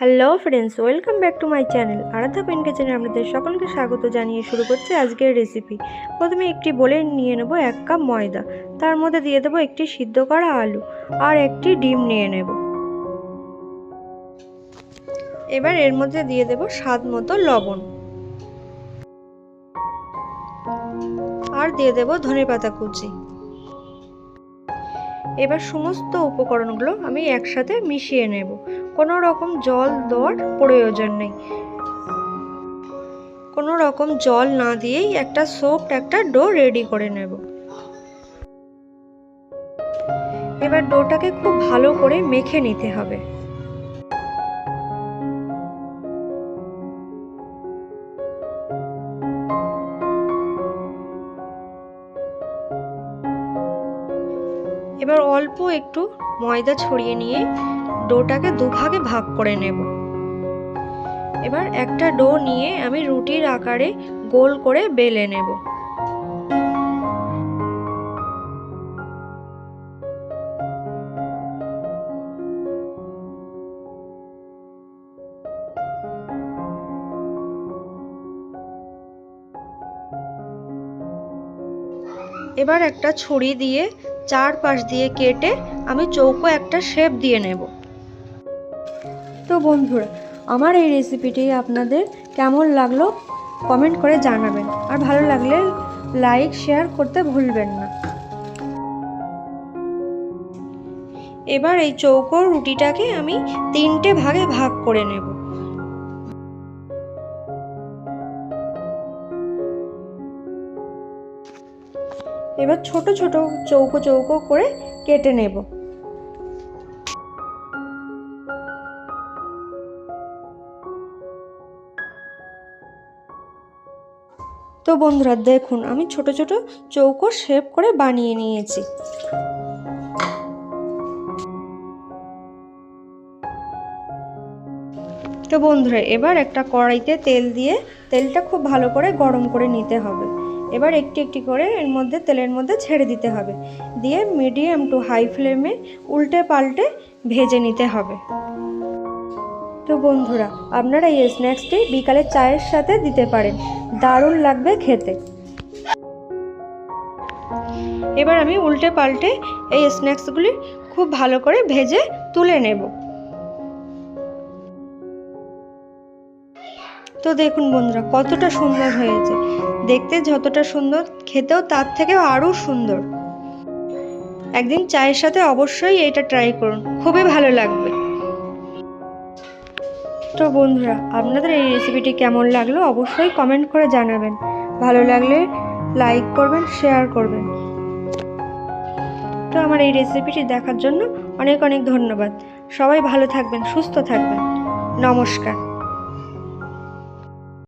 Hello friends welcome back to my channel Aradhya pen কিচেনে আপনাদের সকলকে স্বাগত জানিয়ে শুরু করছে আজকের রেসিপি প্রথমে একটি বলে নিয়ে নেব এক কাপ ময়দা। তার মধ্যে দিয়ে দেবো একটি সিদ্ধ করা আলু আর একটি ডিম নিয়ে নেব। এবার এর মধ্যে দিয়ে দেব স্বাদ মতো লবণ। আর দিয়ে দেব ধনে পাতা কুচি। এবার সমস্ত উপকরণগুলো আমি একসাথে মিশিয়ে নেব। কোনো রকম জল দেওয়ার প্রয়োজন নেই। কোনো রকম জল না দিয়েই একটা সোফট একটা ডো রেডি করে নেব। এবার ডোটাকে খুব ভালো করে মেখে নিতে হবে। এবার অল্প একটু ময়দা ছড়িয়ে নিয়ে ডোটাকে দুভাগে ভাগ করে নেব। এবার একটা ডো নিয়ে আমি রুটির আকারে গোল করে বেলে নেব। এবার একটা ছুরি দিয়ে চার পাশ দিয়ে কেটে আমি চৌকো একটা শেপ দিয়ে নেব। তো বন্ধুরা, আমার এই রেসিপিটি আপনাদের কেমন লাগল কমেন্ট করে জানাবেন। আর ভালো লাগলে লাইক শেয়ার করতে ভুলবেন না। এবার এই চৌকো রুটিটাকে আমি তিনটে ভাগে ভাগ করে নেব। এবার ছোট ছোট চৌকো চৌকো করে কেটে নেব। তো বন্ধুরা, দেখুন, আমি ছোট ছোট চৌকো শেপ করে বানিয়ে নিয়েছি। তো বন্ধুরা, এবার একটা কড়াইতে তেল দিয়ে, তেলটা খুব ভালো করে গরম করে নিতে হবে। এবার একটি একটি করে এর মধ্যে, তেলের মধ্যে ছেড়ে দিতে হবে। দিয়ে মিডিয়াম টু হাই ফ্লেমে উল্টে পাল্টে ভেজে নিতে হবে। তো বন্ধুরা, আপনারা এই স্ন্যাক্সটি বিকালে চায়ের সাথে দিতে পারেন। দারুণ লাগবে খেতে। এবার আমি উল্টে পাল্টে এই স্ন্যাক্সগুলি খুব ভালো করে ভেজে তুলে নেব। তো দেখুন বন্ধুরা, কতটা সুন্দর হয়েছে। দেখতে যতটা সুন্দর, খেতেও তার থেকেও আরও সুন্দর। একদিন চায়ের সাথে অবশ্যই এটা ট্রাই করুন, খুবই ভালো লাগবে। তো বন্ধুরা, আপনাদের এই রেসিপিটি কেমন লাগল অবশ্যই কমেন্ট করে জানাবেন। ভালো লাগলে লাইক করবেন শেয়ার করবেন। তো আমার এই রেসিপিটি দেখার জন্য অনেক অনেক ধন্যবাদ। সবাই ভালো থাকবেন, সুস্থ থাকবেন। নমস্কার।